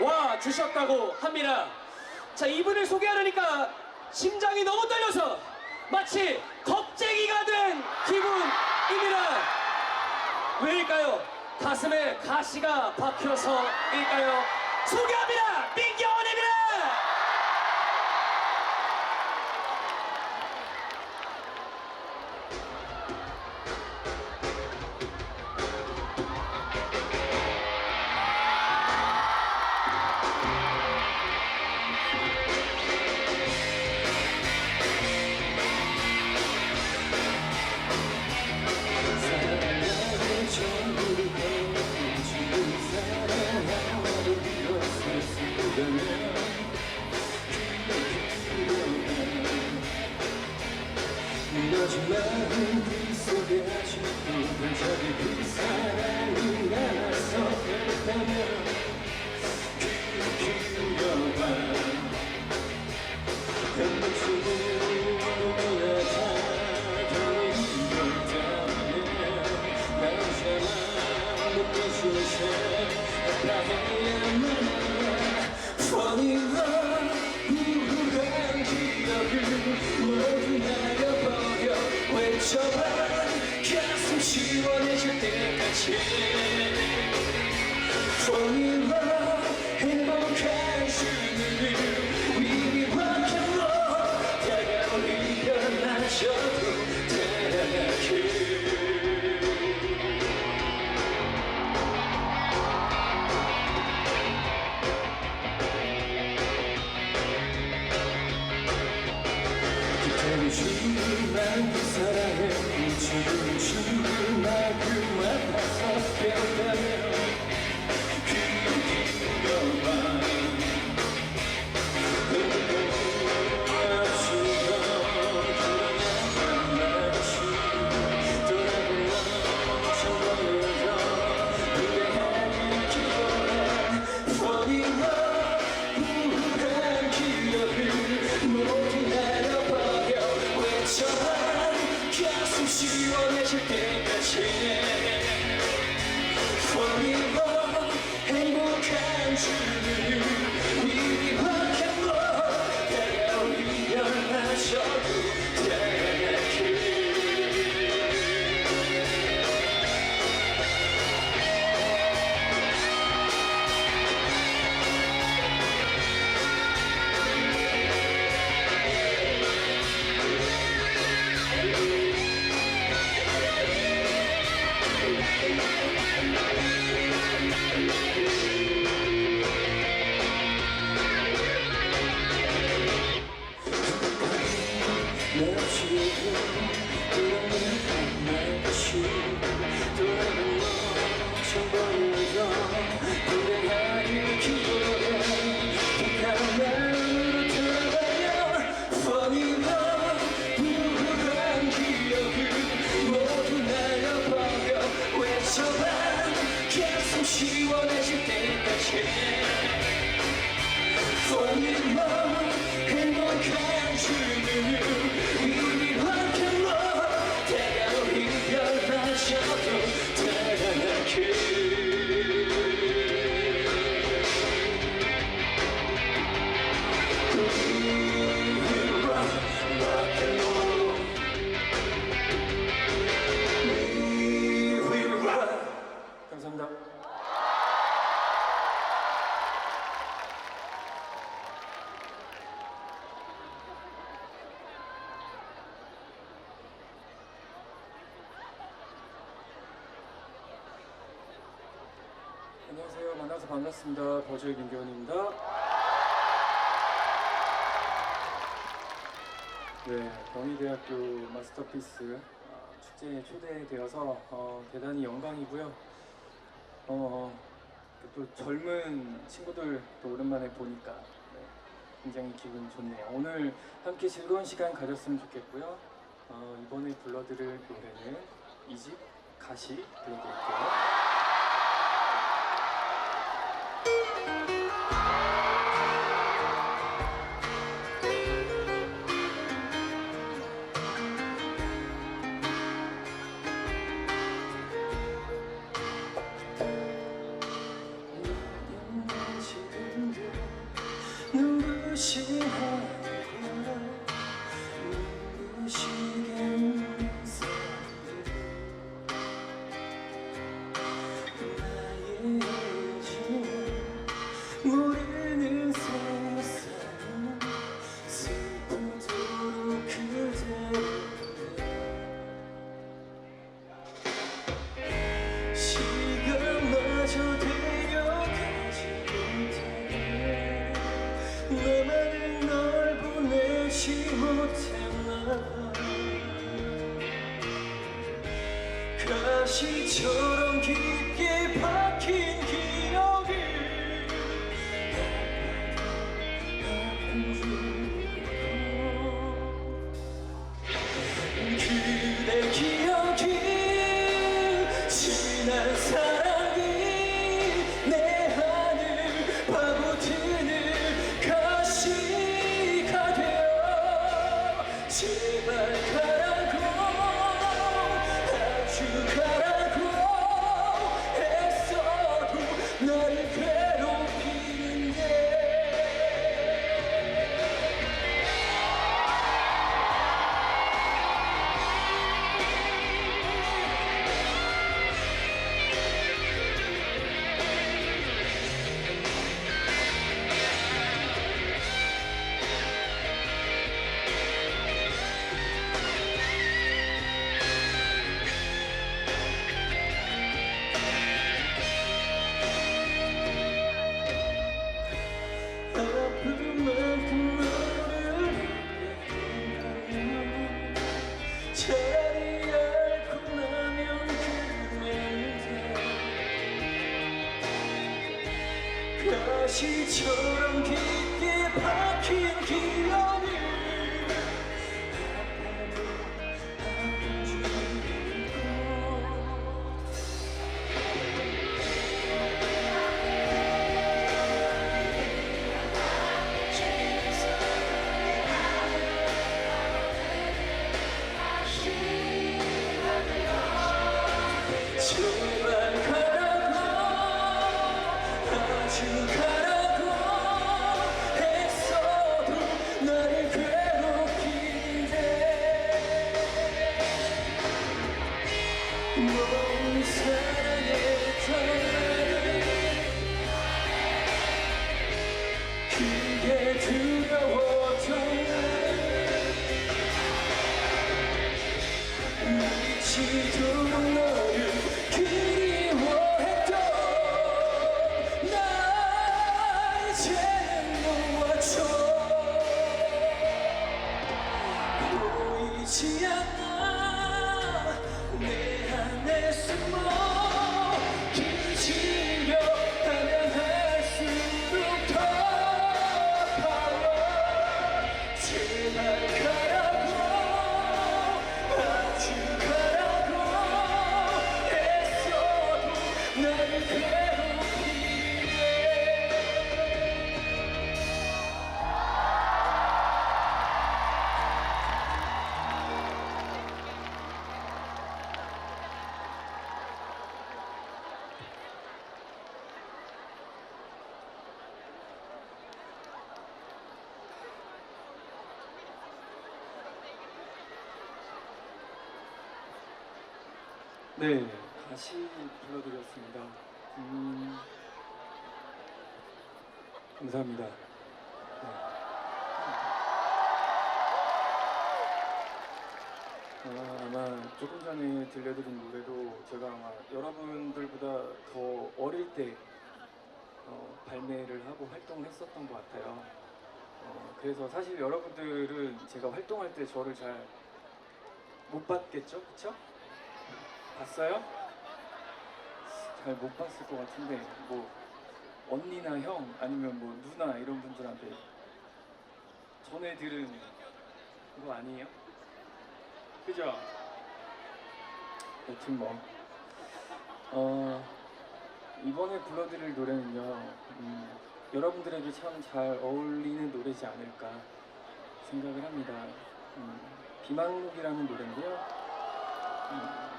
와 주셨다고 합니다. 자 이분을 소개하려니까 심장이 너무 떨려서 마치 겁쟁이가 된 기분입니다. 왜일까요? 가슴에 가시가 박혀서일까요? 소개합니다. 외쳐봐. 가슴 시원해질 때까지. Falling in 안녕하세요. 만나서 반갑습니다. 버즈의 김기현입니다. 네, 경희대학교 마스터피스 어, 축제에 초대되어서 어, 대단히 영광이고요. 어, 또 젊은 친구들 또 오랜만에 보니까 네, 굉장히 기분 좋네요. 오늘 함께 즐거운 시간 가졌으면 좋겠고요. 어, 이번에 불러드릴 노래는 이집 가시 불러드릴게요. 가시처럼 깊게 박힌 가시처럼 깊게 박힌 기억을 미치도록 너 네. 네, 다시 불러드렸습니다. 음, 감사합니다. 네. 아, 아마 조금 전에 들려드린 노래도 제가 아마 여러분들보다 더 어릴 때 어, 발매를 하고 활동을 했었던 것 같아요. 어, 그래서 사실 여러분들은 제가 활동할 때 저를 잘 못 봤겠죠? 그쵸? 봤어요? 잘 못 봤을 것 같은데 뭐 언니나 형 아니면 뭐 누나 이런 분들한테 전에 들은 거 아니에요? 그죠? 여튼 뭐 어, 이번에 불러드릴 노래는요 음, 여러분들에게 참 잘 어울리는 노래지 않을까 생각을 합니다 음, 비망록이라는 노래인데요 음,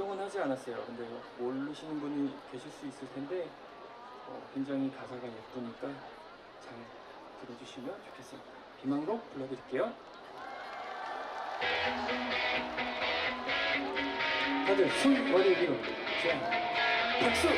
활동은 하지 않았어요. 근데 모르시는 분이 계실 수 있을 텐데 어, 굉장히 가사가 예쁘니까 잘 들어주시면 좋겠습니다. 비망록 불러드릴게요. 다들 숨 머리 위로 자 박수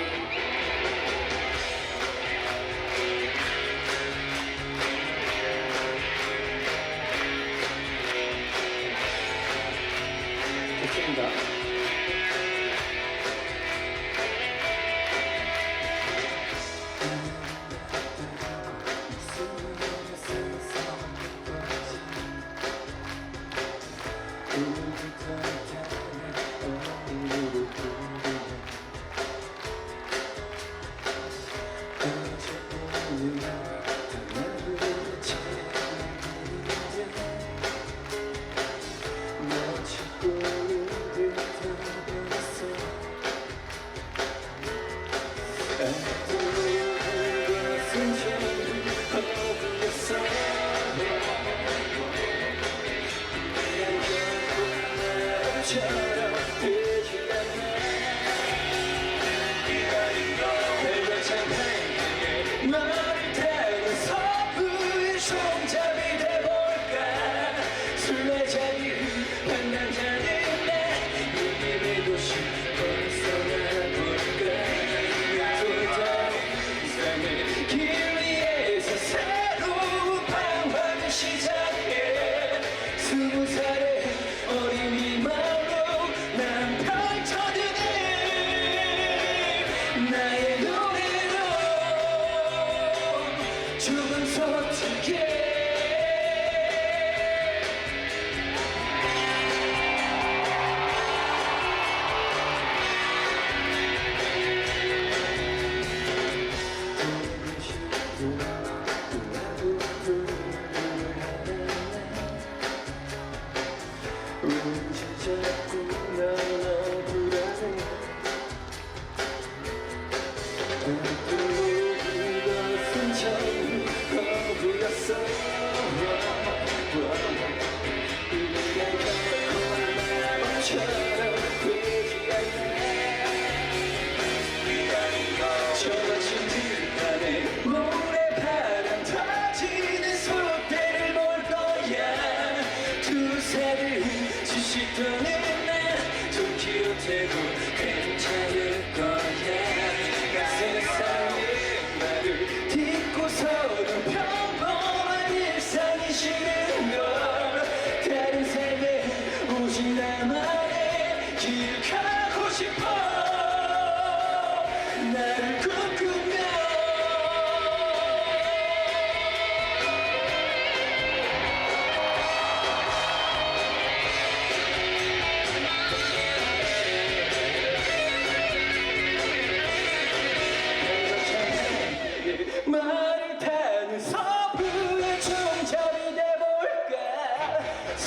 난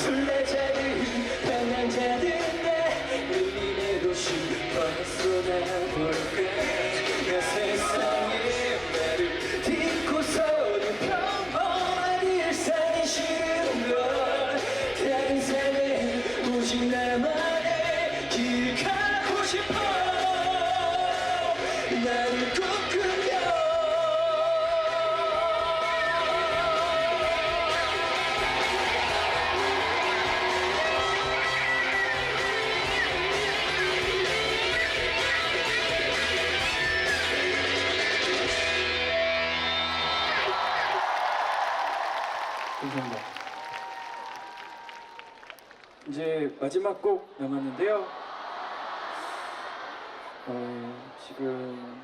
돼 감사합니다. 이제 마지막 곡 남았는데요. 어, 지금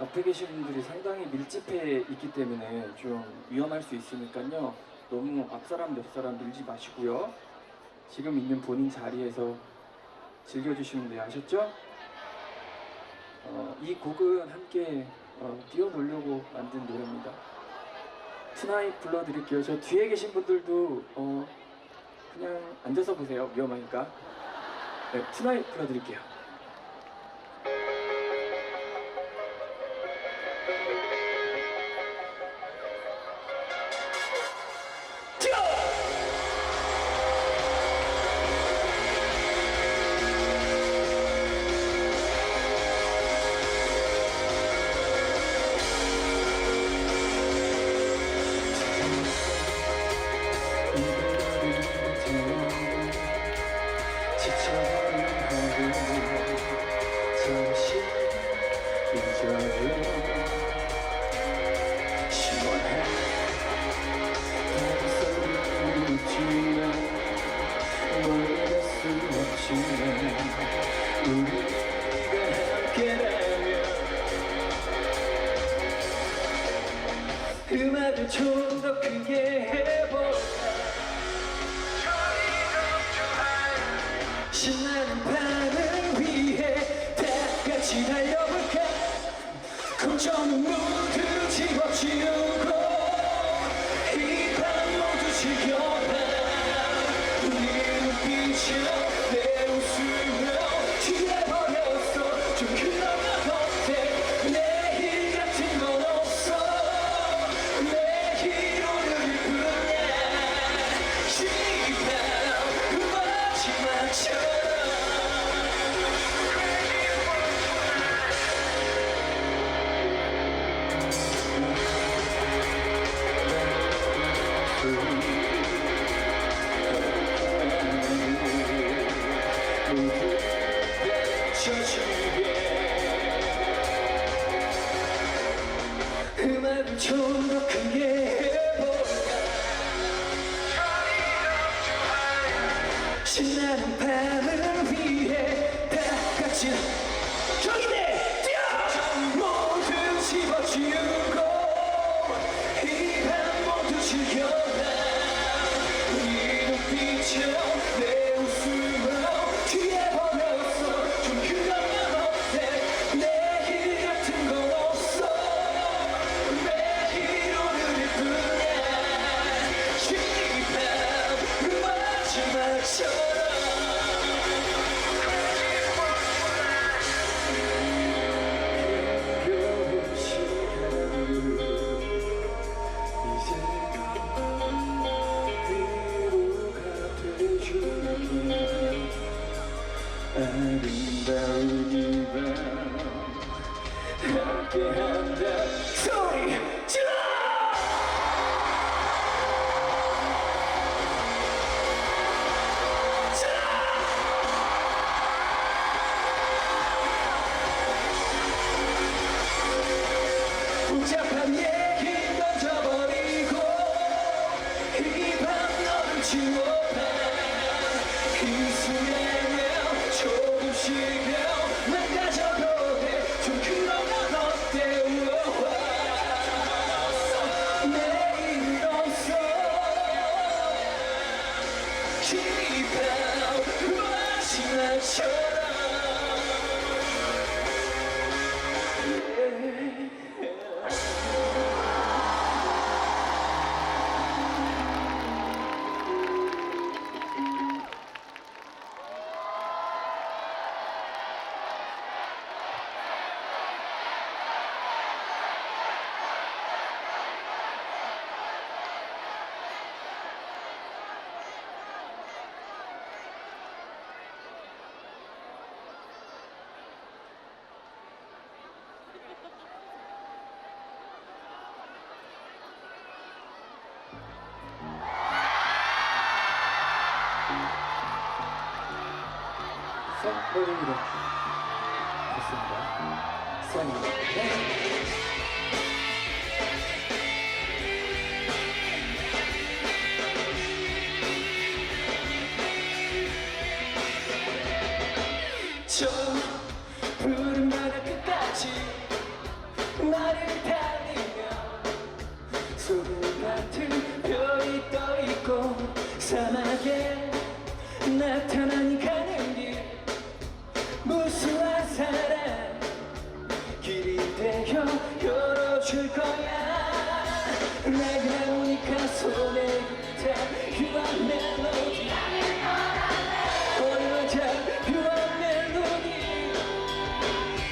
앞에 계신 분들이 상당히 밀집해 있기 때문에 좀 위험할 수 있으니까요. 너무 앞 사람 옆 사람 밀지 마시고요. 지금 있는 본인 자리에서 즐겨주시면 돼요. 아셨죠? 어, 이 곡은 함께 어, 뛰어놀려고 만든 노래입니다. 투나잇 불러드릴게요. 저 뒤에 계신 분들도 어, 그냥 앉아서 보세요. 위험하니까. 네, 투나잇 불러드릴게요. 음악을 좀 더 크게 해볼까 신나는 밤을 위해 다 같이 달려볼까? 걱정은 모두 집어치우 볼륨으로 좋습니다 손이 네. 저 푸른 바다 끝까지 나를 달리며 소금 같은 별이 떠있고 사막에 나타난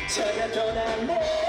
차가 떠났네